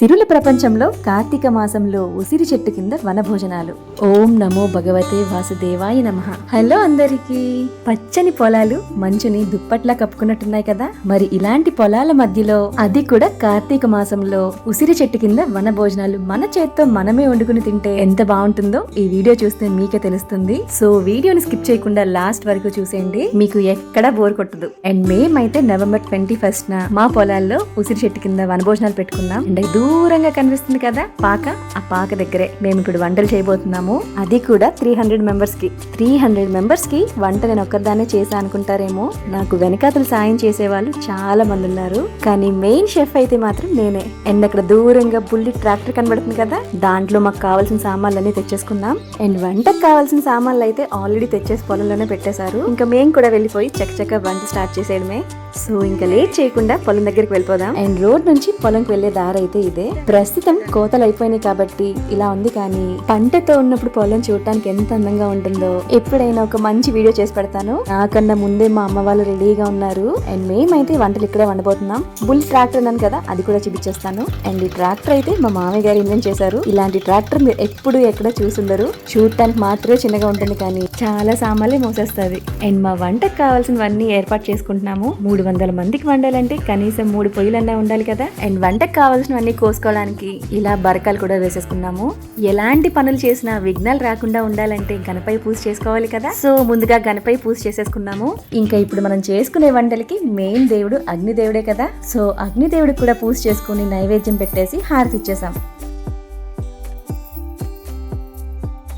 సిరుల ప్రపంచంలో కార్తీక మాసంలో ఉసిరి చెట్టు కింద వనభోజనాలు. ఓం నమో భగవతే వాసుదేవాయ నమ. హలో అందరికీ. పచ్చని పొలాలు మంచుని దుప్పట్లా కప్పుకున్నట్టున్నాయి కదా? మరి ఇలాంటి పొలాల మధ్యలో అది కూడా కార్తీక మాసంలో ఉసిరి చెట్టు కింద వనభోజనాలు మన చేత్తో మనమే వండుకుని తింటే ఎంత బాగుంటుందో ఈ వీడియో చూస్తే మీకే తెలుస్తుంది. సో వీడియోని స్కిప్ చేయకుండా లాస్ట్ వరకు చూసేయండి. మీకు ఎక్కడా బోర్ కొట్టదు. అండ్ మేమైతే నవంబర్ ట్వంటీ ఫస్ట్ న మా పొలాల్లో ఉసిరి చెట్టు కింద వనభోజనాలు పెట్టుకున్నాం. అండ్ దూరంగా కనిపిస్తుంది కదా పాక? ఆ పాక దగ్గరే. మేము ఇప్పుడు వంటలు చేయబోతున్నాము. అది కూడా త్రీ హండ్రెడ్ మెంబర్స్కి. త్రీ హండ్రెడ్ మెంబర్స్కి వంట నేను ఒక్కదానే చేశా అనుకుంటారేమో. నాకు వెనకాతలు సాయం చేసే వాళ్ళు చాలా మంది ఉన్నారు. కానీ మెయిన్ షెఫ్ అయితే మాత్రం నేనే. అండ్ అక్కడ దూరంగా బుల్లి ట్రాక్టర్ కనబడుతుంది కదా దాంట్లో మాకు కావాల్సిన అన్ని తెచ్చేసుకున్నాం అండ్ వంటకు కావాల్సిన సామాన్లు అయితే ఆల్రెడీ తెచ్చేసి పొలంలోనే పెట్టేశారు. ఇంకా మేము కూడా వెళ్ళిపోయి చక్కచక్క వంట స్టార్ట్ చేసేయడమే. సో ఇంకా లేట్ చేయకుండా పొలం దగ్గరికి వెళ్ళిపోదాం. అండ్ రోడ్ నుంచి పొలంకి వెళ్ళే దారి అయితే ఇదే. ప్రస్తుతం కోతలు అయిపోయినాయి కాబట్టి ఇలా ఉంది కానీ పంటతో ఉన్నప్పుడు పొలం చూడటానికి ఎంత అందంగా ఉంటుందో ఎప్పుడైనా ఒక మంచి వీడియో చేసి పెడతాను. నాకన్నా ముందే మా అమ్మ వాళ్ళు రెడీగా ఉన్నారు. అండ్ మేమైతే వంటలు ఇక్కడే వండబోతున్నాం. బుల్ ట్రాక్టర్ అన్నాను కదా అది కూడా చూపించేస్తాను. అండ్ ఈ ట్రాక్టర్ అయితే మా మామయ్య గారు ఇన్వెంట్ చేశారు. ఇలాంటి ట్రాక్టర్ మీరు ఎప్పుడు ఎక్కడ చూసుండరు. చూడటానికి మాత్రమే చిన్నగా ఉంటుంది కానీ చాలా సామాన్లే మోసేస్తుంది. అండ్ మా వంటకు కావాల్సినవన్నీ ఏర్పాటు చేసుకుంటున్నాము. మూడు వందల మందికి వండాలంటే కనీసం మూడు పొయ్యిలన్నా ఉండాలి కదా. అండ్ వంటకు కావాల్సినవన్నీ కోసుకోవడానికి ఇలా బరకాలు కూడా వేసేసుకున్నాము. ఎలాంటి పనులు చేసినా విఘ్నాలు రాకుండా ఉండాలంటే గణపై పూజ చేసుకోవాలి కదా? సో ముందుగా గణపై పూజ చేసేసుకున్నాము. ఇంకా ఇప్పుడు మనం చేసుకునే వంటలకి మెయిన్ దేవుడు అగ్నిదేవుడే కదా? సో అగ్నిదేవుడికి కూడా పూజ చేసుకుని నైవేద్యం పెట్టేసి హారతి ఇచ్చేసాం.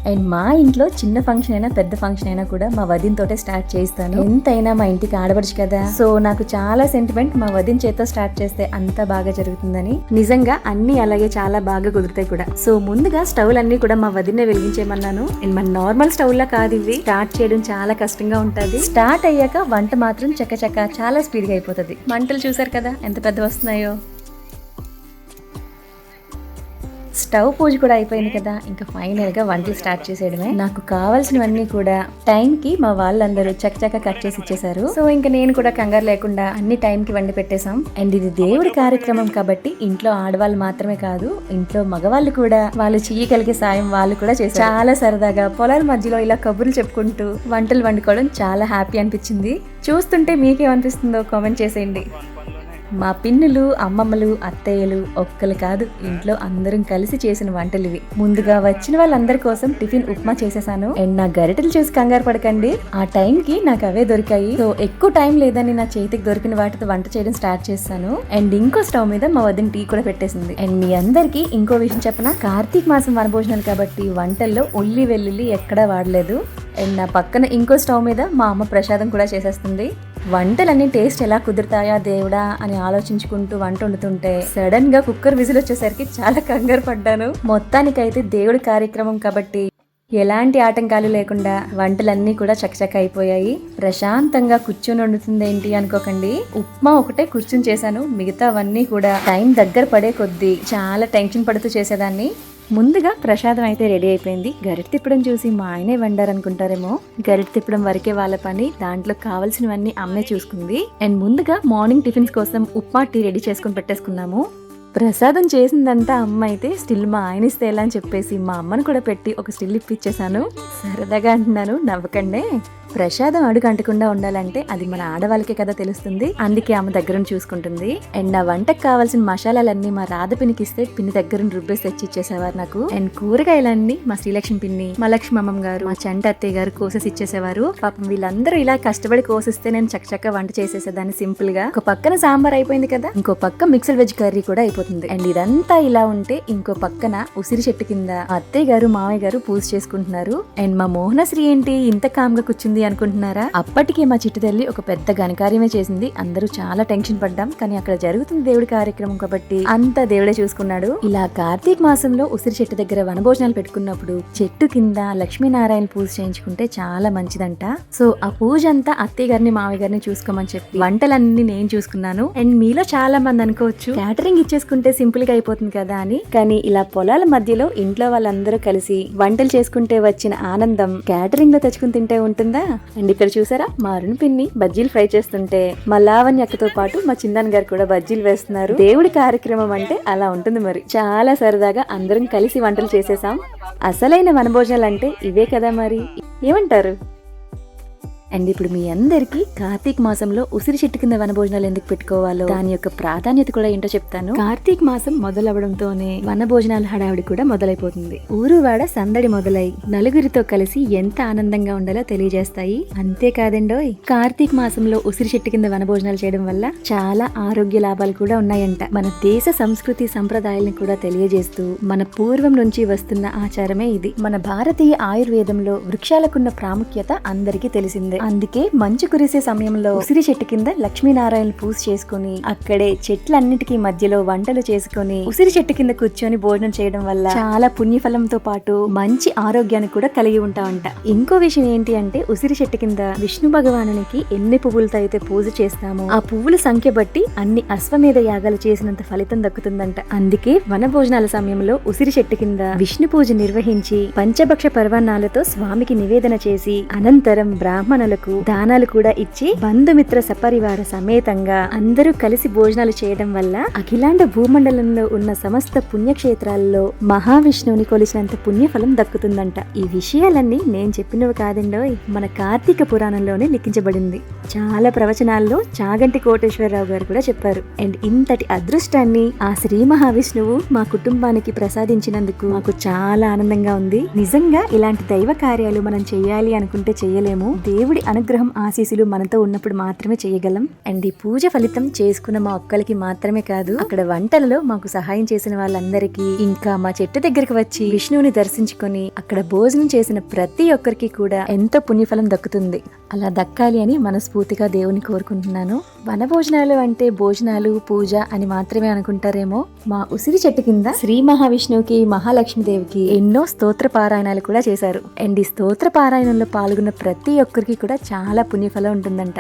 అండ్ మా ఇంట్లో చిన్న ఫంక్షన్ అయినా పెద్ద ఫంక్షన్ అయినా కూడా మా వదిన తోటే స్టార్ట్ చేస్తాను. ఎంతైనా మా ఇంటికి ఆడబడచ్చు కదా. సో నాకు చాలా సెంటిమెంట్ మా వదిన చేత్తో స్టార్ట్ చేస్తే అంత బాగా జరుగుతుందని. నిజంగా అన్ని అలాగే చాలా బాగా కుదురుతాయి కూడా. సో ముందుగా స్టవ్ అన్ని కూడా మా వదినే వెలిగించేమన్నాను అండ్ మన నార్మల్ స్టవ్ లా కాదు ఇవి. స్టార్ట్ చేయడం చాలా కష్టంగా ఉంటది. స్టార్ట్ అయ్యాక వంట మాత్రం చక్కచక్క చాలా స్పీడ్గా అయిపోతుంది. మంటలు చూసారు కదా ఎంత పెద్ద వస్తున్నాయో. స్టవ్ పూజ కూడా అయిపోయింది కదా ఇంకా ఫైనల్గా వంటలు స్టార్ట్ చేసేయడమే. నాకు కావాల్సినవన్నీ కూడా టైం కి మా వాళ్ళందరూ చక్కచక్క కట్ చేసి ఇచ్చేసారు సో ఇంకా నేను కూడా కంగారు లేకుండా అన్ని టైం కి వండి పెట్టేశాం. అండ్ ఇది దేవుడి కార్యక్రమం కాబట్టి ఇంట్లో ఆడవాళ్ళు మాత్రమే కాదు ఇంట్లో మగవాళ్ళు కూడా వాళ్ళు చెయ్యగలిగే సాయం వాళ్ళు కూడా చేశారు. చాలా సరదాగా పొలాల మధ్యలో ఇలా కబుర్లు చెప్పుకుంటూ వంటలు వండుకోవడం చాలా హ్యాపీ అనిపించింది. చూస్తుంటే మీకేమనిపిస్తుందో కామెంట్ చేసేయండి. మా పిన్నులు అమ్మమ్మలు అత్తయ్యలు ఒక్కలు కాదు ఇంట్లో అందరం కలిసి చేసిన వంటలు ఇవి. ముందుగా వచ్చిన వాళ్ళందరి కోసం టిఫిన్ ఉప్మా చేసేసాను. అండ్ నా గరిటలు చూసి కంగారు పడకండి. ఆ టైం కి నాకు అవే దొరికాయి. సో ఎక్కువ టైం లేదని నా చేతికి దొరికిన వాటితో వంట చేయడం స్టార్ట్ చేశాను అండ్ ఇంకో స్టవ్ మీద మా వదిన టీ కూడా పెట్టేసింది. అండ్ మీ అందరికి ఇంకో విషయం చెప్పనా? కార్తీక మాసం వనభోజనాలు కాబట్టి వంటల్లో ఉల్లి వెల్లుల్లి ఎక్కడా వాడలేదు. అండ్ నా పక్కన ఇంకో స్టవ్ మీద మా అమ్మ ప్రసాదం కూడా చేసేస్తుంది. వంటలన్నీ టేస్ట్ ఎలా కుదురుతాయా దేవుడా అని ఆలోచించుకుంటూ వంట వండుతుంటే సడన్గా కుక్కర్ విజిల్ వచ్చేసరికి చాలా కంగారు పడ్డాను. మొత్తానికైతే దేవుడి కార్యక్రమం కాబట్టి ఎలాంటి ఆటంకాలు లేకుండా వంటలన్నీ కూడా చకచక అయిపోయాయి. ప్రశాంతంగా కూర్చొని వండుతుంది ఏంటి అనుకోకండి. ఉప్మా ఒకటే కూర్చొని చేశాను. మిగతావన్నీ కూడా టైం దగ్గర పడే కొద్దీ చాలా టెన్షన్ పడుతూ చేసేదాన్ని. ముందుగా ప్రసాదం అయితే రెడీ అయిపోయింది. గరిట తిప్పడం చూసి మా ఆయనే వండారనుకుంటారేమో. గరిట తిప్పడం వరకే వాళ్ళ పని. దాంట్లో కావాల్సినవన్నీ అమ్మే చూసుకుంది. అండ్ ముందుగా మార్నింగ్ టిఫిన్స్ కోసం ఉప్మా టీ రెడీ చేసుకుని పెట్టేసుకున్నాము ప్రసాదం చేసిందంతా అమ్మ అయితే స్టిల్ మా ఆయన ఇస్తే ఎలా అని చెప్పేసి మా అమ్మను కూడా పెట్టి ఒక స్టిల్ ఇప్పించేశాను సరదాగా అంటున్నాను. నవ్వకండే. ప్రసాదం అడుగు అంటకుండా ఉండాలంటే అది మన ఆడవాళ్ళకే కదా తెలుస్తుంది. అందుకే ఆమె దగ్గర చూసుకుంటుంది. అండ్ నా వంటకు కావాల్సిన మసాలాలన్నీ మా రాధ పిన్నికి ఇస్తే పిన్ని దగ్గర రుబ్బేసి తెచ్చి ఇచ్చేసేవారు నాకు. అండ్ కూరగాయలన్నీ మా శ్రీలక్ష్మి పిన్ని మా లక్ష్మి అమ్మమ్మ గారు మా చంట అత్తయ్య గారు కోసేసి ఇచ్చేసేవారు. పాపం వీళ్ళందరూ ఇలా కష్టపడి కోసిస్తే నేను చక్కచక్క వంట చేసేసేదాన్ని సింపుల్గా. ఒక పక్కన సాంబార్ అయిపోయింది కదా ఇంకో పక్క మిక్సర్ వెజ్ కర్రీ కూడా అయిపోతుంది. అండ్ ఇదంతా ఇలా ఉంటే ఇంకో పక్కన ఉసిరి చెట్టు కింద అత్తయ్య గారు మామయ్య గారు పూజ చేసుకుంటున్నారు. అండ్ మా మోహనశ్రీ ఏంటి? ఇంత కామ్గా కూర్చుంది అనుకుంటున్నారా? అప్పటికే మా చిట్టు తల్లి ఒక పెద్ద ఘనకార్యమే చేసింది. అందరూ చాలా టెన్షన్ పడ్డాం. కానీ అక్కడ జరుగుతుంది దేవుడి కార్యక్రమం కాబట్టి అంతా దేవుడే చూసుకున్నాడు. ఇలా కార్తీక మాసంలో ఉసిరి చెట్టు దగ్గర వనభోజనాలు పెట్టుకున్నప్పుడు చెట్టు కింద లక్ష్మీనారాయణ పూజ చేయించుకుంటే చాలా మంచిదంట. సో ఆ పూజ అంతా అత్తయ్య గారిని మామయ్య గారిని చూసుకోమని చెప్పి వంటలన్నీ నేను చూసుకున్నాను. అండ్ మీలో చాలా మంది అనుకోవచ్చు క్యాటరింగ్ ఇచ్చేసుకుంటే సింపుల్గా అయిపోతుంది కదా అని. కానీ ఇలా పొలాల మధ్యలో ఇంట్లో వాళ్ళందరూ కలిసి వంటలు చేసుకుంటే వచ్చిన ఆనందం క్యాటరింగ్లో తెచ్చుకుని తింటే ఉంటుందా? అండ్ ఇక్కడ చూసారా? మా అరుణ్ పిన్ని బజ్జీలు ఫ్రై చేస్తుంటే మా లావణ్య అక్కతో పాటు మా చిందన్ గారు కూడా బజ్జీలు వేస్తున్నారు. దేవుడి కార్యక్రమం అంటే అలా ఉంటుంది మరి. చాలా సరదాగా అందరం కలిసి వంటలు చేసేసాం. అసలైన వనభోజనాలు అంటే ఇవే కదా మరి. ఏమంటారు? అండ్ ఇప్పుడు మీ అందరికి కార్తీక్ మాసంలో ఉసిరి చెట్టు కింద వనభోజనాలు ఎందుకు పెట్టుకోవాలో దాని యొక్క ప్రాధాన్యత కూడా ఏంటో చెప్తాను. కార్తీక్ మాసం మొదలవడంతోనే వనభోజనాల హడావిడి కూడా మొదలైపోతుంది. ఊరు వాడ సందడి మొదలై నలుగురితో కలిసి ఎంత ఆనందంగా ఉండాలో తెలియజేస్తాయి. అంతేకాదండోయ్ కార్తీక్ మాసంలో ఉసిరి చెట్టు కింద వనభోజనాలు చేయడం వల్ల చాలా ఆరోగ్య లాభాలు కూడా ఉన్నాయంట. మన దేశ సంస్కృతి సంప్రదాయాలను కూడా తెలియజేస్తూ మన పూర్వం నుంచి వస్తున్న ఆచారమే ఇది. మన భారతీయ ఆయుర్వేదంలో వృక్షాలకున్న ప్రాముఖ్యత అందరికీ తెలిసిందే. అందుకే మంచు కురిసే సమయంలో ఉసిరి చెట్టు కింద లక్ష్మీనారాయణ పూజ చేసుకుని అక్కడే చెట్లన్నిటికీ మధ్యలో వంటలు చేసుకుని ఉసిరి చెట్టు కింద కూర్చొని భోజనం చేయడం వల్ల చాలా పుణ్యఫలంతో పాటు మంచి ఆరోగ్యాన్ని కూడా కలిగి ఉంటామంట ఇంకో విషయం ఏంటి అంటే ఉసిరి చెట్టు కింద విష్ణు భగవానునికి ఎన్ని పువ్వులతో అయితే పూజ చేస్తామో ఆ పువ్వుల సంఖ్య బట్టి అన్ని అశ్వమేధ యాగాలు చేసినంత ఫలితం దక్కుతుందంట. అందుకే వన భోజనాల సమయంలో ఉసిరి చెట్టు కింద విష్ణు పూజ నిర్వహించి పంచభక్ష పర్వణాలతో స్వామికి నివేదన చేసి అనంతరం బ్రాహ్మణులకు దానాలు కూడా ఇచ్చి బంధుమిత్ర సపరివార సమేతంగా అందరూ కలిసి భోజనాలు చేయడం వల్ల అఖిలాండ భూమండలంలో ఉన్న సమస్త పుణ్యక్షేత్రాల్లో మహావిష్ణువుని కొలిసినంత పుణ్యఫలం దక్కుతుందంట. ఈ విషయాలన్నీ నేను చెప్పినవి కాదండోయ్. మన కార్తీక పురాణంలోనే లిఖించబడింది. చాలా ప్రవచనాల్లో చాగంటి కోటేశ్వరరావు గారు కూడా చెప్పారు. అండ్ ఇంతటి అదృష్టాన్ని ఆ శ్రీ మహావిష్ణువు మా కుటుంబానికి ప్రసాదించినందుకు మాకు చాలా ఆనందంగా ఉంది. నిజంగా ఇలాంటి దైవ కార్యాలు మనం చేయాలి అనుకుంటే చేయలేము. దేవుడి అనుగ్రహం ఆశీసులు మనతో ఉన్నప్పుడు మాత్రమే చేయగలం. అండ్ ఈ పూజ ఫలితం చేసుకున్న మా ఒక్కరికి మాత్రమే కాదు అక్కడ వంటలలో మాకు సహాయం చేసిన వాళ్ళందరికీ ఇంకా మా చెట్టు దగ్గరికి వచ్చి విష్ణువుని దర్శించుకొని అక్కడ భోజనం చేసిన ప్రతి ఒక్కరికి కూడా ఎంతో పుణ్యఫలం దక్కుతుంది. అలా దక్కాలి అని మనస్ఫూర్తిగా దేవుని కోరుకుంటున్నాను. వనభోజనాలు అంటే భోజనాలు పూజ అని మాత్రమే అనుకుంటారేమో. మా ఉసిరి చెట్టు కింద శ్రీ మహావిష్ణువుకి మహాలక్ష్మీదేవికి ఎన్నో స్తోత్ర పారాయణాలు కూడా చేశారు. అండ్ ఈ స్తోత్ర పారాయణంలో పాల్గొన్న ప్రతి ఒక్కరికి కూడా చాలా పుణ్యఫలం ఉంటుందంట.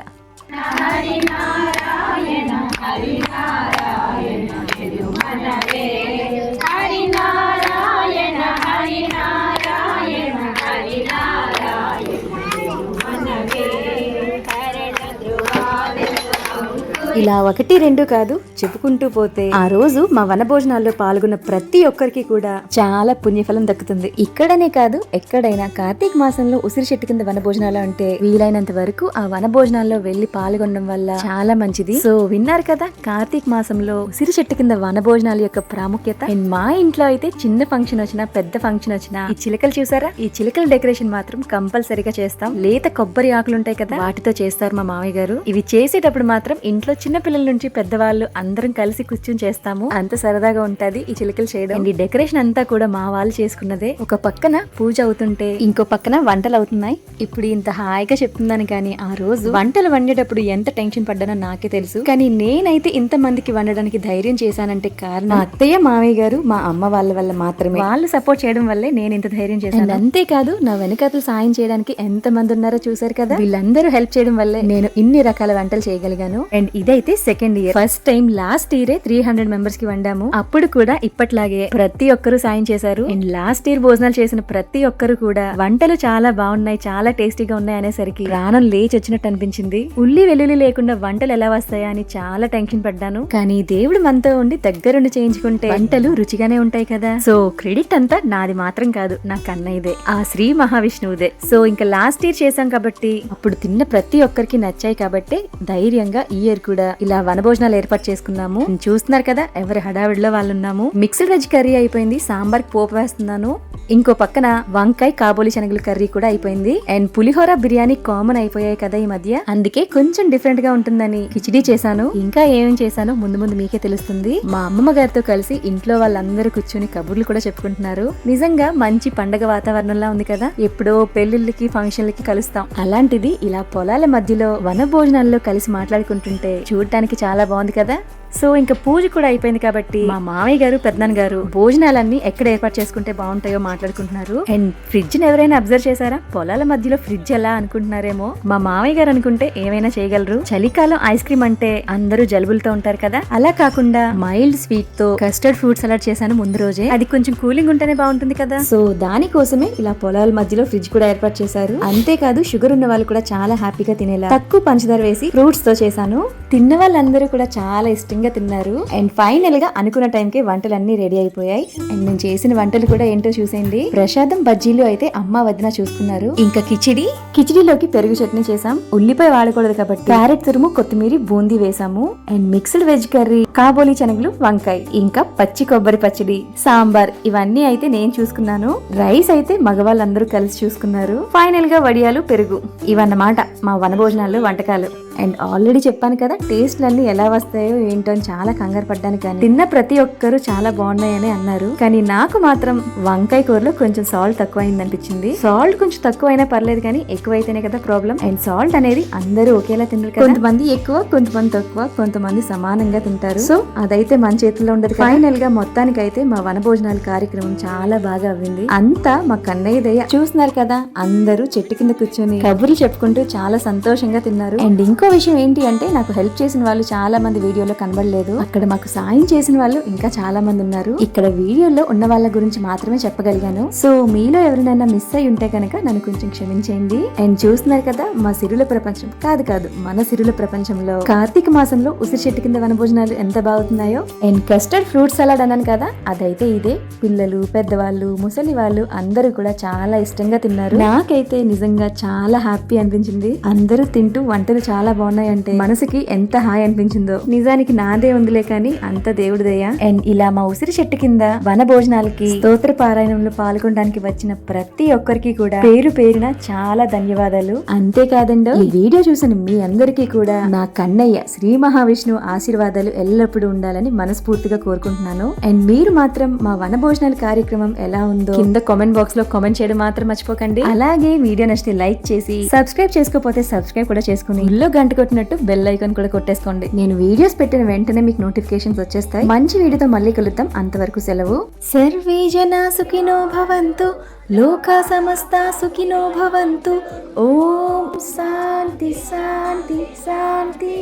ఇలా ఒకటి రెండు కాదు. చెప్పుకుంటూ పోతే ఆ రోజు మా వనభోజనాల్లో పాల్గొన్న ప్రతి ఒక్కరికి కూడా చాలా పుణ్యఫలం దక్కుతుంది. ఇక్కడనే కాదు ఎక్కడైనా కార్తీక మాసంలో ఉసిరి చెట్టు కింద వనభోజనాలు అంటే వీలైనంత వరకు ఆ వనభోజనాల్లో వెళ్ళి పాల్గొనడం వల్ల చాలా మంచిది. సో విన్నారు కదా కార్తీక మాసంలో ఉసిరి చెట్టు కింద వనభోజనాల యొక్క ప్రాముఖ్యత? అండ్ మా ఇంట్లో అయితే చిన్న ఫంక్షన్ వచ్చినా పెద్ద ఫంక్షన్ వచ్చినా ఈ చిలకలు చూసారా? ఈ చిలకల డెకరేషన్ మాత్రం కంపల్సరీగా చేస్తాం. లేత కొబ్బరి ఆకులు ఉంటాయి కదా వాటితో చేస్తారు మా మామయ్య గారు. ఇవి చేసేటప్పుడు మాత్రం ఇంట్లో చిన్న పిల్లల నుంచి పెద్దవాళ్ళు అందరూ కలిసి కూర్చుని చేస్తాము. అంత సరదాగా ఉంటది ఈ చిలకలు చేయడం. And ఈ డెకరేషన్ అంతా కూడా మా వాళ్ళు చేసుకున్నదే. ఒక పక్కన పూజ అవుతుంటే ఇంకో పక్కన వంటలు అవుతున్నాయి. ఇప్పుడు ఇంత హాయిగా చెప్తున్నాను కానీ ఆ రోజు వంటలు వండేటప్పుడు ఎంత టెన్షన్ పడ్డానో నాకే తెలుసు. కానీ నేనైతే ఇంత మందికి వండడానికి ధైర్యం చేశానంటే కారణం అత్తయ్య మామయ్య గారు మా అమ్మ వాళ్ళ వల్ల మాత్రమే. వాళ్ళు సపోర్ట్ చేయడం వల్లే నేను ఇంత ధైర్యం చేశాను. అంతేకాదు నా వెనకాతలు సాయం చేయడానికి ఎంత మంది ఉన్నారో చూసారు కదా? వీళ్ళందరూ హెల్ప్ చేయడం వల్లే నేను ఇన్ని రకాల వంటలు చేయగలిగాను. అండ్ ఇదైతే second year first time last ఇయరే త్రీ హండ్రెడ్ మెంబర్స్కి వండాము. అప్పుడు కూడా ఇప్పట్లాగే ప్రతి ఒక్కరు సాయం చేశారు. అండ్ లాస్ట్ ఇయర్ భోజనాలు చేసిన ప్రతి ఒక్కరు కూడా వంటలు చాలా బాగున్నాయి చాలా టేస్టీగా ఉన్నాయి అనేసరికి ప్రాణం లేచి వచ్చినట్టు అనిపించింది. ఉల్లి వెల్లుల్లి లేకుండా వంటలు ఎలా వస్తాయా అని చాలా టెన్షన్ పడ్డాను. కానీ దేవుడు మనతో ఉండి దగ్గరుండి చేయించుకుంటే వంటలు రుచిగానే ఉంటాయి కదా. సో క్రెడిట్ అంతా నాది మాత్రం కాదు నా కన్నయ్యదే ఆ శ్రీ మహావిష్ణువుదే. సో ఇంకా లాస్ట్ ఇయర్ చేశాం కాబట్టి అప్పుడు తిన్న ప్రతి ఒక్కరికి నచ్చాయి కాబట్టి ధైర్యంగా ఈ ఇయర్ కూడా ఇలా వనభోజనాలు ఏర్పాటు చేసుకున్నాము చూస్తున్నారు కదా ఎవరి హడావిడిలో వాళ్ళు ఉన్నాము మిక్స్డ్ వెజ్ కర్రీ అయిపోయింది సాంబార్ పోపు వేస్తున్నాను. ఇంకో పక్కన వంకాయ కాబోలి శనగల కర్రీ కూడా అయిపోయింది. అండ్ పులిహోర బిర్యానీ కామన్ అయిపోయాయి కదా ఈ మధ్య. అందుకే కొంచెం డిఫరెంట్గా ఉంటుందని కిచిడి చేశాను. ఇంకా ఏమేం చేశానో ముందు ముందు మీకే తెలుస్తుంది. మా అమ్మమ్మ గారితో కలిసి ఇంట్లో వాళ్ళందరూ కూర్చొని కబుర్లు కూడా చెప్పుకుంటున్నారు. నిజంగా మంచి పండగ వాతావరణంలా ఉంది కదా. ఎప్పుడో పెళ్ళిళ్ళకి ఫంక్షన్లకి కలుస్తాం. అలాంటిది ఇలా పొలాల మధ్యలో వన భోజనాల్లో కలిసి మాట్లాడుకుంటుంటే చూడటానికి చాలా బాగుంది కదా. సో ఇంకా పూజ కూడా అయిపోయింది కాబట్టి మా మామయ్య గారు పెద్దనాన్న గారు భోజనాలన్నీ ఎక్కడ ఏర్పాటు చేసుకుంటే బాగుంటాయో మాట్లాడుకుంటున్నారు. అండ్ ఫ్రిడ్జ్ని ఎవరైనా అబ్జర్వ్ చేశారా? పొలాల మధ్యలో ఫ్రిడ్జ్ ఎలా అనుకుంటున్నారేమో? మా మామయ్య గారు అనుకుంటే ఏమైనా చేయగలరు? చలికాలం ఐస్ క్రీమ్ అంటే అందరూ జలుబులతో ఉంటారు కదా? అలా కాకుండా మైల్డ్ స్వీట్తో కస్టర్డ్ ఫ్రూట్ సలాడ్ చేశాను ముందు రోజే. అది కొంచెం కూలింగ్ ఉంటేనే బాగుంటుంది కదా? సో దానికోసమే ఇలా పొలాల మధ్యలో ఫ్రిడ్జ్ కూడా ఏర్పాటు చేశారు. అంతేకాదు షుగర్ ఉన్న వాళ్ళు కూడా చాలా హ్యాపీగా తినేలా తక్కువ పంచదార వేసి ఫ్రూట్స్తో చేశాను. తిన్న వాళ్ళందరూ కూడా చాలా ఇష్టంగా తిన్నారు. అండ్ ఫైనల్గా అనుకున్న టైంకి వంటలన్నీ రెడీ అయిపోయాయి. అండ్ నేను చేసిన వంటలు కూడా ఏంటో చూసేయండి. ప్రసాదం బజ్జీలు అయితే అమ్మ వదిన చూసుకున్నారు ఇంకా కిచిడి కిచిడిలోకి పెరుగు చట్నీ చేసాం ఉల్లిపాయ వాడకూడదు కాబట్టి క్యారెట్ తురుము కొత్తిమీర బూందీ వేసాము అండ్ మిక్స్డ్ వెజ్ కర్రీ కాబోలి శనగలు వంకాయ ఇంకా పచ్చి కొబ్బరి పచ్చడి సాంబార్ ఇవన్నీ అయితే నేను చూసుకున్నాను. రైస్ అయితే మగవాళ్ళందరూ కలిసి చూసుకున్నారు. ఫైనల్గా వడియాలు పెరుగు. ఇవన్నమాట మా వనభోజనాల్లో వంటకాలు. అండ్ ఆల్రెడీ చెప్పాను కదా టేస్ట్లన్నీ ఎలా వస్తాయో ఏంటో అని చాలా కంగారు పడ్డాను కానీ తిన్న ప్రతి ఒక్కరు చాలా బాగున్నాయని అన్నారు. కానీ నాకు మాత్రం వంకాయ కూరలో కొంచెం సాల్ట్ తక్కువ అనిపించింది సాల్ట్ కొంచెం తక్కువ అయినా పర్లేదు కానీ ఎక్కువైతేనే కదా ప్రాబ్లం. అండ్ సాల్ట్ అనేది అందరూ ఒకేలా తినరు కదా. కొంతమంది ఎక్కువ కొంతమంది తక్కువ కొంతమంది సమానంగా తింటారు. సో అదైతే మన చేతుల్లో ఉండదు ఫైనల్గా మొత్తానికి అయితే మా వనభోజనాల కార్యక్రమం చాలా బాగా అవ్వింది. అంతా మా కన్నయ్య దయ. చూస్తున్నారు కదా అందరూ చెట్టు కింద కూర్చొని కబుర్లు చెప్పుకుంటూ చాలా సంతోషంగా తిన్నారు. అండ్ ఇంకో విషయం ఏంటి అంటే నాకు హెల్ప్ చేసిన వాళ్ళు చాలా మంది వీడియోలో కనబడలేదు. అక్కడ మాకు సాయం చేసిన వాళ్ళు ఇంకా చాలా మంది ఉన్నారు. ఇక్కడ వీడియోలో ఉన్న వాళ్ళ గురించి మాత్రమే చెప్పగలిగాను. సో మీలో ఎవరినైనా మిస్ అయి ఉంటే కనుక నన్ను కొంచెం క్షమించేయండి. అండ్ చూస్తున్నారు కదా మా సిరుల ప్రపంచం. కాదు కాదు మన సిరుల ప్రపంచంలో. కార్తీక మాసంలో ఉసిరి చెట్టు కింద వనభోజనాలు ఎంత బాగుతున్నాయో. అండ్ కస్టర్డ్ ఫ్రూట్ సలాడ్ అన్నాను కదా అదైతే ఇదే. పిల్లలు పెద్దవాళ్ళు ముసలి వాళ్ళు అందరూ కూడా చాలా ఇష్టంగా తిన్నారు. నాకైతే నిజంగా చాలా హ్యాపీ అనిపించింది. అందరూ తింటూ వంటలు చాలా బాగున్నాయంటే మనసుకి ఎంత హాయ్ అనిపించిందో. నిజానికి నాదే ఉందిలే కానీ అంత దేవుడి దయ అండ్ ఇలా మా ఉసిరి చెట్టు కింద వన భోజనాలకి స్తోత్ర పారాయణంలో పాల్గొనడానికి వచ్చిన ప్రతి ఒక్కరికి కూడా పేరు పేరిన చాలా ధన్యవాదాలు. అంతేకాదండి ఈ వీడియో చూసిన మీ అందరికీ కూడా నా కన్నయ్య శ్రీ మహావిష్ణువు ఆశీర్వాదాలు ఎల్లప్పుడూ ఉండాలని మనస్ఫూర్తిగా కోరుకుంటున్నాను. అండ్ మీరు మాత్రం మా వన భోజనాల కార్యక్రమం ఎలా ఉందో కింద కామెంట్ బాక్స్లో కామెంట్ చేయడం మాత్రం మర్చిపోకండి. అలాగే వీడియో నచ్చితే లైక్ చేసి సబ్స్క్రైబ్ చేసుకోకపోతే సబ్స్క్రైబ్ కూడా చేసుకుని ఇల్లు గంట కొట్టినట్టు బెల్ ఐకాన్ కూడా కొట్టేసుకోండి. నేను వీడియోస్ పెట్టిన వెంటనే మీకు నోటిఫికేషన్స్ వచ్చేస్తాయి. మంచి వీడియోతో మళ్ళీ కలుద్దాం. అంతవరకు సెలవు. సర్వే జనా సుఖినో భవంతు. లోకా సమస్త సుఖినో భవంతు. ఓం శాంతి శాంతి శాంతి.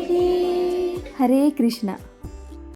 హరే కృష్ణ.